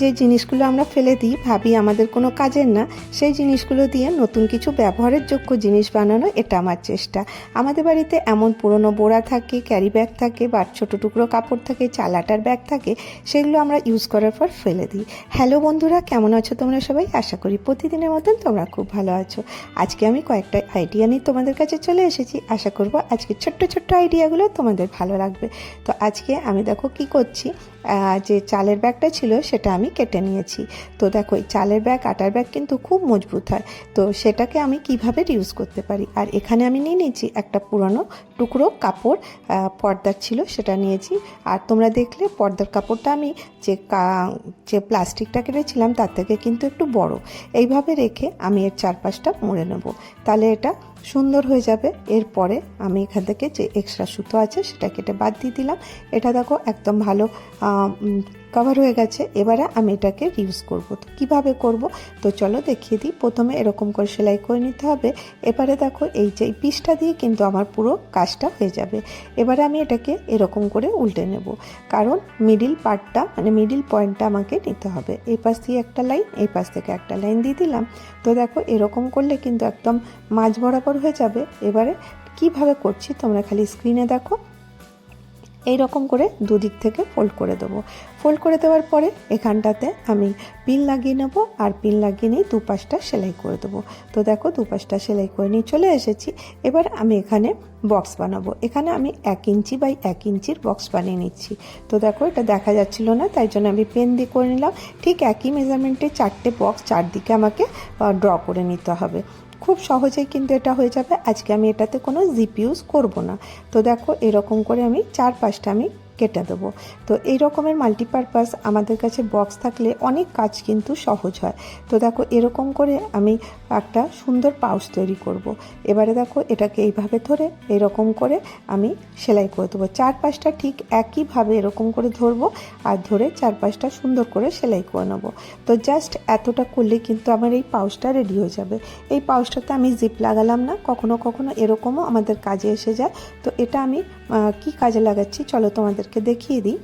যে জিনিসগুলো আমরা ফেলে দিই, ভাবি আমাদের কোনো কাজের না, সেই জিনিসগুলো দিয়ে নতুন কিছু ব্যবহারের যোগ্য জিনিস বানানো এটা আমার চেষ্টা। আমাদের বাড়িতে এমন পুরনো বোড়া থাকে ক্যারি ব্যাগ থাকে বা ছোটো টুকরো কাপড় থাকে, চালাটার ব্যাগ থাকে, সেগুলো আমরা ইউজ করার পর ফেলে দিই। হ্যালো বন্ধুরা, কেমন আছো তোমরা সবাই? আশা করি প্রতিদিনের মতন তোমরা খুব ভালো আছো। আজকে আমি কয়েকটা আইডিয়া নিয়ে তোমাদের কাছে চলে এসেছি। আশা করব আজকে ছোট্ট ছোট্ট আইডিয়াগুলো তোমাদের ভালো লাগবে। তো আজকে আমি দেখো কি করছি যে চালের ব্যাগটা ছিল সেটা আমি কেটে নিয়েছি। তো দেখো, এই চালের ব্যাগ, আটার ব্যাগ কিন্তু খুব মজবুত হয়। তো সেটাকে আমি কীভাবে ইউজ করতে পারি? আর এখানে আমি নিয়ে নিয়েছি একটা পুরনো টুকরো কাপড় পর্দার ছিল, সেটা নিয়েছি। আর তোমরা দেখলে পর্দার কাপড়টা আমি যে যে প্লাস্টিকটা কেটেছিলাম, তার থেকে কিন্তু একটু বড়। এইভাবে রেখে আমি এর চারপাশটা মুড়ে নেব। তাহলে এটা সুন্দর হয়ে যাবে। এরপরে আমি এখান থেকে যে এক্সট্রা সুতো আছে সেটা কেটে বাদ দিয়ে দিলাম। এটা দেখো একদম ভালো কভার হয়ে গেছে, এবারে আমি এটাকে ইউজ করব। তো কীভাবে করব? তো চলো দেখিয়ে দিই। প্রথমে এরকম করে সেলাই করে নিতে হবে। এবারে দেখো, এই যে এই পিসটা দিয়ে কিন্তু আমার পুরো কাজটা হয়ে যাবে। এবারে আমি এটাকে এরকম করে উল্টে নেব। কারণ মিডিল পার্টটা মানে মিডিল পয়েন্টটা আমাকে নিতে হবে। এই পাশ দিয়ে একটা লাইন এই পাশ থেকে একটা লাইন দিয়ে দিলাম। তো দেখো, এরকম করলে কিন্তু একদম মাঝ বরাবর হয়ে যাবে। এবারে কীভাবে করছি তোমরা খালি স্ক্রিনে দেখো। এই রকম করে দুদিক থেকে ফোল্ড করে দেবো। ফোল্ড করে দেওয়ার পরে এখানটাতে আমি পিন লাগিয়ে নেব আর পিন লাগিয়ে নিয়ে দুপাশটা সেলাই করে দেবো। তো দেখো দুপাশটা সেলাই করে নিয়ে চলে এসেছি। এবার আমি এখানে বক্স বানাবো। এখানে আমি এক ইঞ্চি বাই এক ইঞ্চির বক্স বানিয়ে নিচ্ছি। তো দেখো এটা দেখা যাচ্ছিল না, তাই জন্য আমি পেন দিয়ে করে নিলাম। ঠিক একই মেজারমেন্টে চারটে বক্স চারদিকে আমাকে ড্র করে নিতে হবে। খুব সহজেই কিন্তু এটা হয়ে যাবে। আজকে আমি এটাতে কোনো জিপ ইউজ করব না। তো দেখো এরকম করে আমি চার পাঁচটা আমি কেটে দেবো। তো এই রকমের মাল্টিপারপাস আমাদের কাছে বক্স থাকলে অনেক কাজ কিন্তু সহজ হয়। তো দেখো এরকম করে আমি একটা সুন্দর পাউচ তৈরি করব। এবারে দেখো এটাকে এইভাবে ধরে এরকম করে আমি সেলাই করে দেবো। চার পাঁচটা ঠিক একইভাবে এরকম করে ধরবো আর ধরে চার পাঁচটা সুন্দর করে সেলাই করে নেব। তো জাস্ট এতটা করলে কিন্তু আমার এই পাউচটা রেডি হয়ে যাবে। এই পাউচটাতে আমি জিপ লাগালাম না, কখনো কখনো এরকমও আমাদের কাজে এসে যায়। তো এটা আমি কি কাজে লাগাচ্ছি? চলো তোমাদেরকে দেখিয়ে দিই।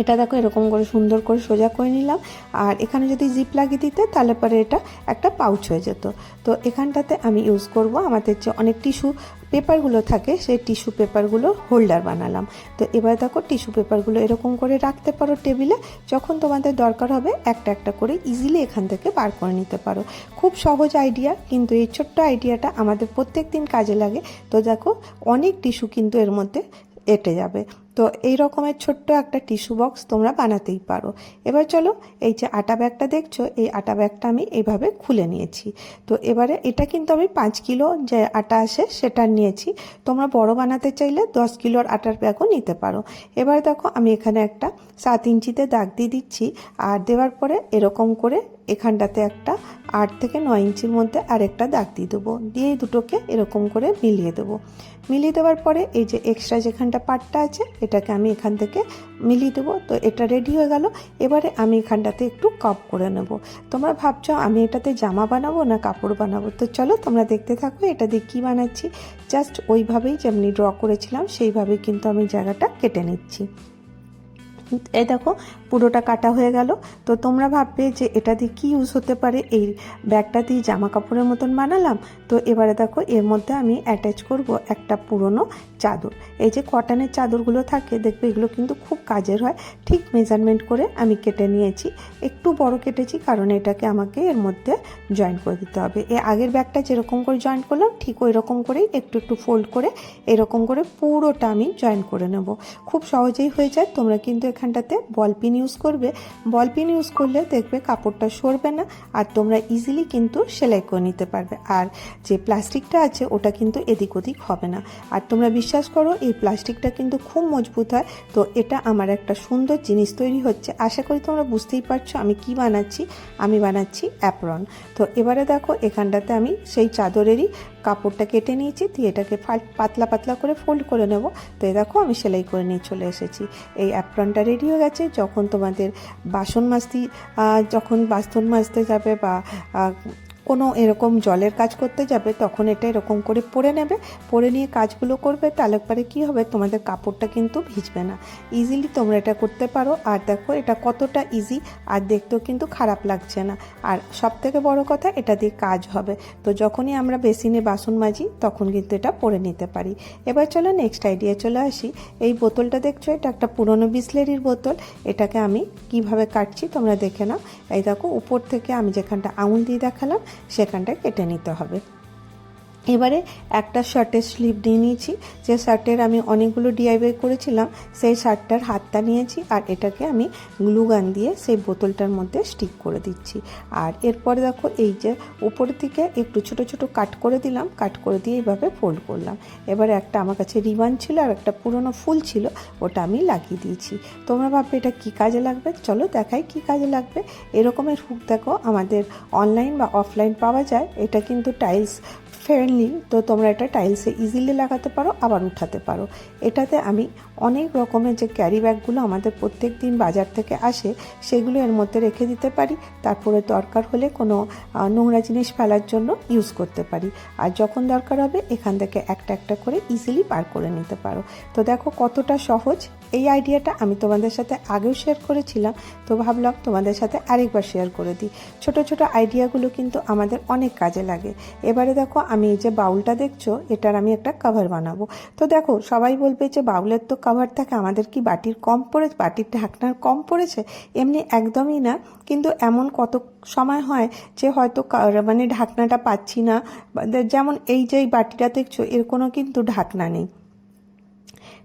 এটা দেখো, এরকম করে সুন্দর করে সোজা করে নিলাম। আর এখানে যদি জিপ লাগিয়ে দিতে, তাহলে পরে এটা একটা পাউচ হয়ে যেত। তো এখানটাতে আমি ইউজ করব। আমাদের যে অনেক টিস্যু পেপারগুলো থাকে, সেই টিস্যু পেপারগুলো হোল্ডার বানালাম। তো এবার দেখো টিস্যু পেপারগুলো এরকম করে রাখতে পারো টেবিলে, যখন তোমাদের দরকার হবে একটা একটা করে ইজিলি এখান থেকে বার করে নিতে পারো। খুব সহজ আইডিয়া কিন্তু এই ছোট্ট আইডিয়াটা আমাদের প্রত্যেক দিন কাজে লাগে। তো দেখো অনেক টিস্যু কিন্তু এর মধ্যে এঁটে যাবে। তো এই রকমের ছোট্ট একটা টিস্যু বক্স তোমরা বানাতেই পারো। এবার চলো এই যে আটা ব্যাগটা দেখছ, এই আটা ব্যাগটা আমি এইভাবে খুলে নিয়েছি। তো এবারে এটা কিন্তু আমি পাঁচ কিলো যে আটা আসে সেটা নিয়েছি। তোমরা বড় বানাতে চাইলে দশ কিলোর আটার ব্যাগও নিতে পারো। এবার দেখো আমি এখানে একটা সাত ইঞ্চিতে দাগ দিয়ে দিচ্ছি। আর দেওয়ার পরে এরকম করে এখানটাতে একটা আট থেকে নয় ইঞ্চির মধ্যে আরেকটা দাগ দিয়ে দেবো। দিয়ে দুটোকে এরকম করে মিলিয়ে দেবো। মিলিয়ে দেওয়ার পরে এই যে এক্সট্রা যেখানটা পাটটা আছে, এটাকে আমি এখান থেকে মিলিয়ে দেবো। তো এটা রেডি হয়ে গেল। এবারে আমি এখানটাতে একটু কাপ করে নেব। তোমরা ভাবছ আমি এটাতে জামা বানাবো না কাপড় বানাবো? তো চলো তোমরা দেখতে থাকো এটা দিয়ে কী বানাচ্ছি। জাস্ট ওইভাবেই যেমনি ড্র করেছিলাম, সেইভাবেই কিন্তু আমি জায়গাটা কেটে নিচ্ছি। এই দেখো, পুরোটা কাটা হয়ে গেল। তো তোমরা ভাববে যে এটা দিয়ে কী ইউজ হতে পারে? এই ব্যাগটা দিয়ে জামা কাপড়ের মতন বানালাম। তো এবারে দেখো, এর মধ্যে আমি অ্যাটাচ করব একটা পুরনো চাদর। এই যে কটনের চাদরগুলো থাকে, দেখবে এগুলো কিন্তু খুব কাজের হয়। ঠিক মেজারমেন্ট করে আমি কেটে নিয়েছি। একটু বড় কেটেছি কারণ এটাকে আমাকে এর মধ্যে জয়েন করে দিতে হবে। এ আগের ব্যাগটা যেরকম করে জয়েন করলাম, ঠিক ওই রকম করেই একটু একটু ফোল্ড করে এরকম করে পুরোটা আমি জয়েন করে নেব। খুব সহজেই হয়ে যায়, তোমরা কিন্তু এখানটাতে বল পিন ইউজ করবে। বল পিন ইউজ করলে দেখবে কাপড়টা সরবে না আর তোমরা ইজিলি কিন্তু সেলাই করে নিতে পারবে। আর যে প্লাস্টিকটা আছে ওটা কিন্তু এদিক ওদিক হবে না। আর তোমরা বিশ্বাস করো, এই প্লাস্টিকটা কিন্তু খুব মজবুত হয়। তো এটা আমার একটা সুন্দর জিনিস তৈরি হচ্ছে। আশা করি তোমরা বুঝতেই পারছ আমি কি বানাচ্ছি। আমি বানাচ্ছি অ্যাপ্রন তো এবারে দেখো এখানটাতে আমি সেই চাদরেরই কাপড়টা কেটে নিয়েছি। দিয়ে এটাকে পাতলা পাতলা করে ফোল্ড করে নেব। তো দেখো আমি সেলাই করে নিয়ে চলে এসেছি। এই অ্যাপ্রনটা রেডি হয়ে গেছে যখন তোমাদের বাসন মাজতে যখন বাসন মাজতে যাবে বা কোনো এরকম জলের কাজ করতে যাবে, তখন এটা এরকম করে পরে নেবে। পরে নিয়ে কাজগুলো করবে, তাহলে পরে কী হবে? তোমাদের কাপড়টা কিন্তু ভিজবে না। ইজিলি তোমরা এটা করতে পারো। আর দেখো, এটা কতটা ইজি আর দেখতেও কিন্তু খারাপ লাগছে না। আর সব থেকে বড় কথা, এটা দিয়ে কাজ হবে। তো যখনই আমরা বেসিনে বাসন মাজি, তখন কিন্তু এটা পরে নিতে পারি। এবার চলো নেক্সট আইডিয়া চলে আসি। এই বোতলটা দেখছ, এটা একটা পুরনো বিসলেরির বোতল। এটাকে আমি কীভাবে কাটছি, তোমরা দেখে নাও। এই দেখো, উপর থেকে আমি যেখানটা আঙুল দিয়ে দেখালাম সেখানটায় কেটে নিতে হবে। এবারে একটা শার্টের স্লিভ নিয়ে নিয়েছি। যে শার্টের আমি অনেকগুলো ডিআইওয়াই করেছিলাম, সেই শার্টটার হাতটা নিয়েছি আর এটাকে আমি গ্লু গান দিয়ে সেই বোতলটার মধ্যে স্টিক করে দিচ্ছি। আর এরপরে দেখো এই যে উপর থেকে একটু ছোট ছোট কাট করে দিলাম, কাট করে দিয়ে এইভাবে ফোল্ড করলাম। এবারে একটা আমার কাছে রিবান ছিল আর একটা পুরনো ফুল ছিল, ওটা আমি লাগিয়ে দিয়েছি। তোমরা ভাববে এটা কি কাজে লাগবে? চলো দেখাই কি কাজে লাগবে। এরকমের হুক দেখো আমাদের অনলাইন বা অফলাইন পাওয়া যায়। এটা কিন্তু টাইলস ফ্রেন্ডলি তো তোমরা এটা টাইলসে ইজিলি লাগাতে পারো আবার উঠাতে পারো। এটাতে আমি অনেক রকমের যে ক্যারি ব্যাগগুলো আমাদের প্রত্যেক দিন বাজার থেকে আসে, সেগুলো এর মধ্যে রেখে দিতে পারি। তারপরে দরকার হলে কোনো নোংরা জিনিস ফেলার জন্য ইউজ করতে পারি। আর যখন দরকার হবে, এখান থেকে একটা একটা করে ইজিলি বার করে নিতে পারো। তো দেখো কতটা সহজ। এই আইডিয়াটা আমি তোমাদের সাথে আগেও শেয়ার করেছিলাম। তো ভাবলাম তোমাদের সাথে আরেকবার শেয়ার করে দিই। ছোট ছোট আইডিয়াগুলো কিন্তু আমাদের অনেক কাজে লাগে। এবারে দেখো, আমি এই যে বাউলটা দেখছ, এটার আমি একটা কভার বানাবো। তো দেখো, সবাই বলবে যে বাউলের তো কভার থাকে, আমাদের কি বাটির কম পড়েছে বাটির ঢাকনার কম পড়েছে? এমনি একদমই না। কিন্তু এমন কত সময় হয় যে হয়তো মানে ঢাকনাটা পাচ্ছি না। যেমন এই যে বাটিটা দেখছ, এর কোনো কিন্তু ঢাকনা নেই।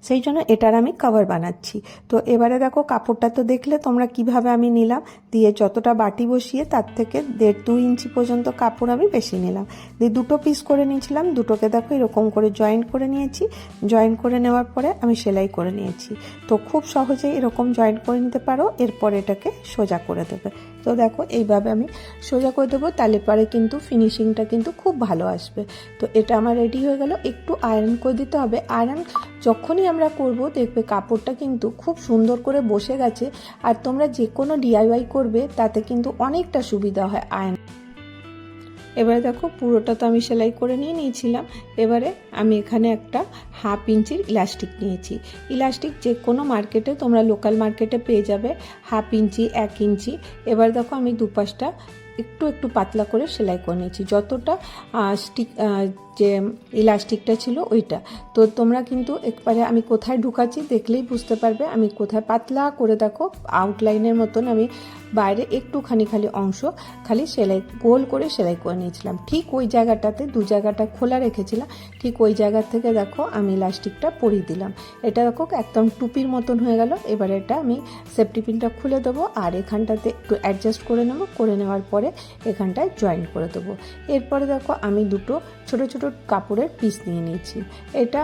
সেই জন্য এটার আমি কভার বানাচ্ছি। তো এবারে দেখো, কাপড়টা তো দেখলে তোমরা কীভাবে আমি নিলাম? দিয়ে যতটা বাটি বসিয়ে তার থেকে দেড় দু ইঞ্চি পর্যন্ত কাপড় আমি বেশি নিলাম। দিয়ে দুটো পিস করে নিয়েছিলাম, দুটোকে দেখো এরকম করে জয়েন্ট করে নিয়েছি। জয়েন্ট করে নেওয়ার পরে আমি সেলাই করে নিয়েছি। তো খুব সহজেই এরকম জয়েন্ট করে নিতে পারো, এরপর এটাকে সোজা করে দেবে। তো দেখো, এইভাবে আমি সোজা করে দেবো, তাহলে পরে কিন্তু ফিনিশিংটা কিন্তু খুব ভালো আসবে। তো এটা আমার রেডি হয়ে গেল, একটু আয়রন করে দিতে হবে। আয়রন যখনই আমরা করব, দেখবে কাপড়টা কিন্তু খুব সুন্দর করে বসে গেছে আর তোমরা যে কোনো ডিআইওয়াই করবে, তাতে কিন্তু অনেকটা সুবিধা হয় আয়ন। এবারে দেখো পুরোটা তো আমি সেলাই করে নিয়ে নিয়েছিলাম। এবারে আমি এখানে একটা হাফ ইঞ্চির ইলাস্টিক নিয়েছি। ইলাস্টিক যে কোনো মার্কেটে তোমরা লোকাল মার্কেটে পেয়ে যাবে, হাফ ইঞ্চি, এক ইঞ্চি। এবার দেখো আমি দুপাশটা একটু একটু পাতলা করে সেলাই করে নিয়েছি। যতটা স্টিক যে ইলাস্টিকটা ছিল ওইটা। তো তোমরা কিন্তু একবারে আমি কোথায় ঢুকাচ্ছি দেখলেই বুঝতে পারবে। আমি কোথায় পাতলা করে দেখো আউটলাইনের মতন আমি বাইরে একটুখানি খালি অংশ, খালি সেলাই, গোল করে সেলাই করে নিয়েছিলাম। ঠিক ওই জায়গাটাতে, দু জায়গাটা খোলা রেখেছিলাম, ঠিক ওই জায়গা থেকে দেখো আমি ইলাস্টিকটা পরিয়ে দিলাম। এটা দেখো একদম টুপির মতন হয়ে গেল। এবার এটা আমি সেফটি পিনটা খুলে দেবো আর এখানটাতে একটু অ্যাডজাস্ট করে নেব। করে নেওয়ার পরে এখানটায় জয়েন করে দেবো। এরপরে দেখো আমি দুটো ছোট ছোট কাপড়ের পিস নিয়ে নিয়েছি। এটা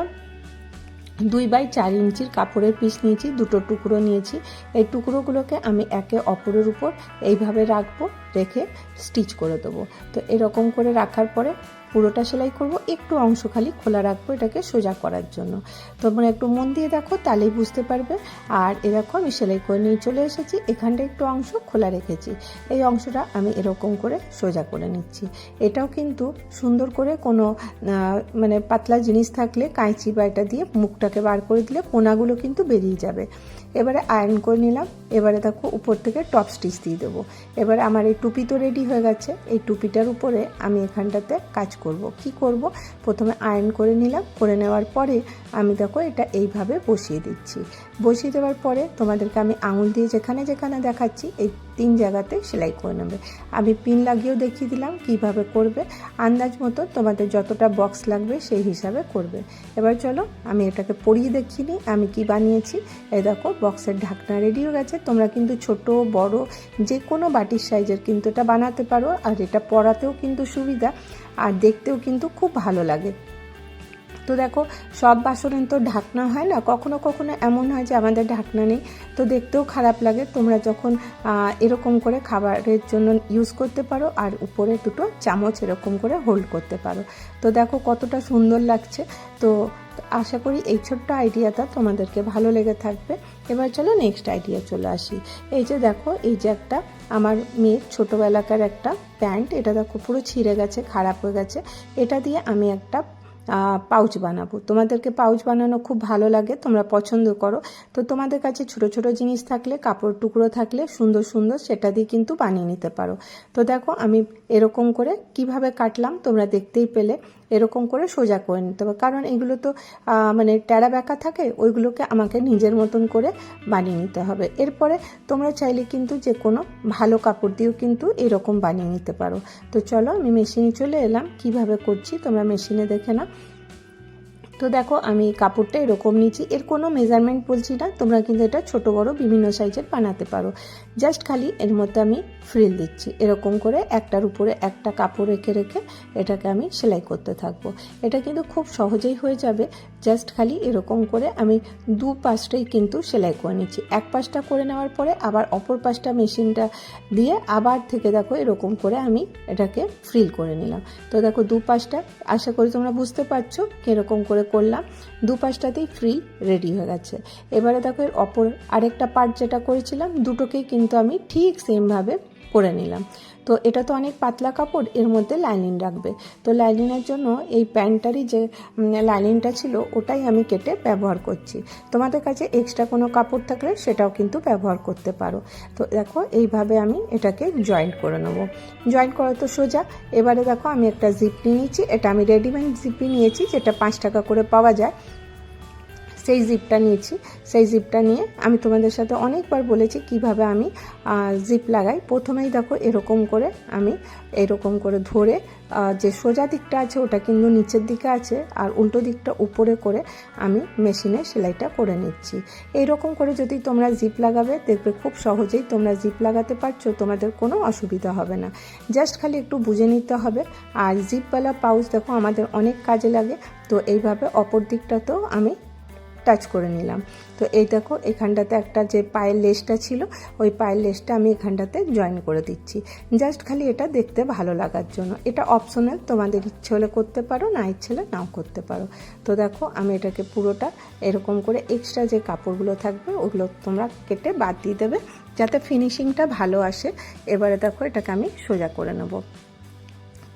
দুই বাই চার ইঞ্চির কাপড়ের পিস নিয়েছি, দুটো টুকরো নিয়েছি। এই টুকরোগুলোকে আমি একে অপরের উপর এইভাবে রাখব, রেখে স্টিচ করে দেবো। তো এরকম করে রাখার পরে পুরোটা সেলাই করব, একটু অংশ খালি খোলা রাখব এটাকে সোজা করার জন্য। তোমরা একটু মন দিয়ে দেখো, তাহলেই বুঝতে পারবে। আর এ দেখো, আমি সেলাই করে নিয়ে চলে এসেছি। এখানটা একটু অংশ খোলা রেখেছি। এই অংশটা আমি এরকম করে সোজা করে নিচ্ছি। এটাও কিন্তু সুন্দর করে কোনো মানে পাতলা জিনিস থাকলে কাঁচি বা এটা দিয়ে মুখটাকে বার করে দিলে কোনাগুলো কিন্তু বেরিয়ে যাবে। এবারে আয়রন করে নিলাম। এবারে দেখো উপর থেকে টপ স্টিচ দিয়ে দেবো। এবারে আমার এই টুপি তো রেডি হয়ে গেছে। এই টুপিটার উপরে আমি এখানটাতে কাজ করব। কি করব? প্রথমে আয়রন করে নিলাম। করে নেওয়ার পরে আমি দেখো এটা এইভাবে বসিয়ে দিচ্ছি। বসিয়ে দেওয়ার পরে তোমাদেরকে আমি আঙুল দিয়ে যেখানে যেখানে দেখাচ্ছি, এই তিন জায়গাতে সেলাই করে নেবে। আমি পিন লাগিয়েও দেখিয়ে দিলাম কীভাবে করবে। আন্দাজ মতো তোমাদের যতটা বক্স লাগবে সেই হিসাবে করবে। এবার চলো, আমি এটাকে পরিয়ে দেখিয়ে নিই আমি কি বানিয়েছি? এই দেখো, বক্সের ঢাকনা রেডি হয়ে গেছে। তোমরা কিন্তু ছোট, বড় যে কোনো বাটির সাইজের কিন্তু এটা বানাতে পারো। আর এটা পরাতেও কিন্তু সুবিধা, আর দেখতেও কিন্তু খুব ভালো লাগে। তো দেখো, সব বাসনের তো ঢাকনা হয় না? কখনো কখনো এমন হয় যে আমাদের ঢাকনা নেই। তো দেখতেও খারাপ লাগে, তোমরা যখন এরকম করে খাবারের জন্য ইউজ করতে পারো আর উপরে দুটো চামচ এরকম করে হোল্ড করতে পারো। তো দেখো কতটা সুন্দর লাগছে। তো আশা করি এই ছোট্ট আইডিয়াটা তোমাদেরকে ভালো লেগে থাকবে। এবার চলো নেক্সট আইডিয়া চলে আসি। এই যে দেখো, এই যে একটা আমার মেয়ের ছোটোবেলাকার একটা প্যান্ট, এটা দেখো পুরো ছিঁড়ে গেছে, খারাপ হয়ে গেছে। এটা দিয়ে আমি একটা পাউচ বানাবো। তোমাদেরকে পাউচ বানানো খুব ভালো লাগে, তোমরা পছন্দ করো। তো তোমাদের কাছে ছোট ছোট জিনিস থাকলে, কাপড় টুকরো থাকলে, সুন্দর সুন্দর সেটা দিয়ে কিন্তু বানিয়ে নিতে পারো। তো দেখো, আমি এরকম করে কীভাবে কাটলাম, তোমরা দেখতেই পেলে। এরকম করে সোজা করে নিতে হবে। কারণ এগুলো তো মানে ট্যাড়া ব্যাকা থাকে, ওইগুলোকে আমাকে নিজের মতন করে বানিয়ে নিতে হবে। এরপরে তোমরা চাইলে কিন্তু যে কোনো ভালো কাপড় দিয়েও কিন্তু এরকম বানিয়ে নিতে পারো। তো চলো আমি মেশিনে চলে এলাম, কীভাবে করছি তোমরা মেশিনে দেখে না তো দেখো, আমি কাপড়টা এরকম নিচ্ছি এর কোনো মেজারমেন্ট বলছি না, তোমরা কিন্তু এটা ছোট বড় বিভিন্ন সাইজের বানাতে পারো। জাস্ট খালি এর মধ্যে আমি ফ্রিল দিচ্ছি। এরকম করে একটার উপরে একটা কাপড় রেখে রেখে এটাকে আমি সেলাই করতে থাকব। এটা কিন্তু খুব সহজেই হয়ে যাবে। জাস্ট খালি এরকম করে আমি দু পাশটাই কিন্তু সেলাই করে নিচ্ছি। এক পাশটা করে নেওয়ার পরে আবার অপর পাশটা মেশিনটা দিয়ে আবার থেকে দেখো এরকম করে আমি এটাকে ফ্রিল করে নিলাম। তো দেখো দু পাশটা, আশা করি তোমরা বুঝতে পারছ কীরকম করে করলাম। দু পাশটাতেই ফ্রিল রেডি হয়ে গেছে। এবারে দেখো এর অপর আরেকটা পার্ট যেটা করেছিলাম, দুটোকেই কিন্তু আমি ঠিক সেমভাবে করে নিলাম। তো এটা তো অনেক পাতলা কাপড়, এর মধ্যে লাইনিং রাখবে। তো লাইনিংয়ের জন্য এই প্যান্টটারই যে লাইনিংটা ছিল, ওটাই আমি কেটে ব্যবহার করছি। তোমাদের কাছে এক্সট্রা কোনো কাপড় থাকলে সেটাও কিন্তু ব্যবহার করতে পারো। তো দেখো, এইভাবে আমি এটাকে জয়েন্ট করে নেব। জয়েন্ট করা তো সোজা। এবারে দেখো, আমি একটা জিপ নিয়েছি এটা আমি রেডিমেড জিপি নিয়েছি, যেটা পাঁচ টাকা করে পাওয়া যায়। সেই জিপটা নিয়েছি। সেই জিপটা নিয়ে আমি তোমাদের সাথে অনেকবার বলেছি কীভাবে আমি জিপ লাগাই। প্রথমেই দেখো এরকম করে আমি এরকম করে ধরে যে সোজা দিকটা আছে ওটা কিন্তু নিচের দিকে আছে আর উল্টো দিকটা উপরে করে আমি মেশিনে সেলাইটা করে নিচ্ছি। এইরকম করে যদি তোমরা জিপ লাগাবে, দেখবে খুব সহজেই তোমরা জিপ লাগাতে পারছ, তোমাদের কোনো অসুবিধা হবে না। জাস্ট খালি একটু বুঝে নিতে হবে। আর জিপওয়ালা পাউচ দেখো আমাদের অনেক কাজে লাগে, তো এইভাবে অপর দিকটাতেও আমি টাচ করে নিলাম। তো এই দেখো, এখানটাতে একটা যে পায়ের লেসটা ছিল, ওই পায়ের লেসটা আমি এখানটাতে জয়েন করে দিচ্ছি। জাস্ট খালি এটা দেখতে ভালো লাগার জন্য। এটা অপশনাল তোমাদের ইচ্ছে হলে করতে পারো, না ইচ্ছে হলে নাও করতে পারো। তো দেখো, আমি এটাকে পুরোটা এরকম করে এক্সট্রা যে কাপড়গুলো থাকবে, ওগুলো তোমরা কেটে বাদ দিয়ে দেবে, যাতে ফিনিশিংটা ভালো আসে। এবারে দেখো, এটাকে আমি সোজা করে নেব।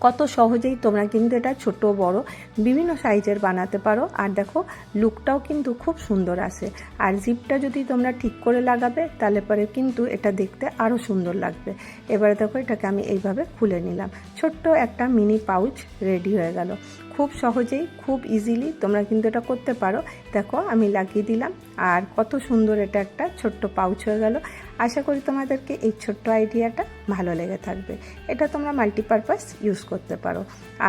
কত সহজেই তোমরা কিন্তু এটা ছোট, বড় বিভিন্ন সাইজের বানাতে পারো। আর দেখো লুকটাও কিন্তু খুব সুন্দর আসে আর জিপটা যদি তোমরা ঠিক করে লাগাবে, তাহলে পরে কিন্তু এটা দেখতে আরও সুন্দর লাগবে। এবারে দেখো, এটাকে আমি এইভাবে খুলে নিলাম। ছোট্ট একটা মিনি পাউচ রেডি হয়ে গেল। খুব সহজেই খুব ইজিলি তোমরা কিন্তু এটা করতে পারো। দেখো, আমি লাগিয়ে দিলাম আর কত সুন্দর এটা একটা ছোট্ট পাউচ হয়ে গেল। আশা করি তোমাদেরকে এই ছোট্ট আইডিয়াটা ভালো লেগে থাকবে। এটা তোমরা মাল্টিপারপাস ইউজ করতে পারো।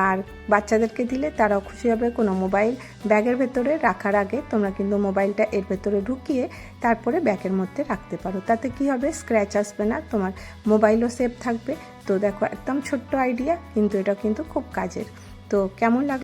আর বাচ্চাদেরকে দিলে তারাও খুশি হবে। কোনো মোবাইল ব্যাগের ভেতরে রাখার আগে তোমরা কিন্তু মোবাইলটা এর ভেতরে ঢুকিয়ে তারপরে ব্যাগের মধ্যে রাখতে পারো। তাতে কি হবে? স্ক্র্যাচ আসবে না, তোমার মোবাইলও সেফ থাকবে। তো দেখো, একদম ছোট্ট আইডিয়া, কিন্তু এটা কিন্তু খুব কাজের। তো কেমন লাগল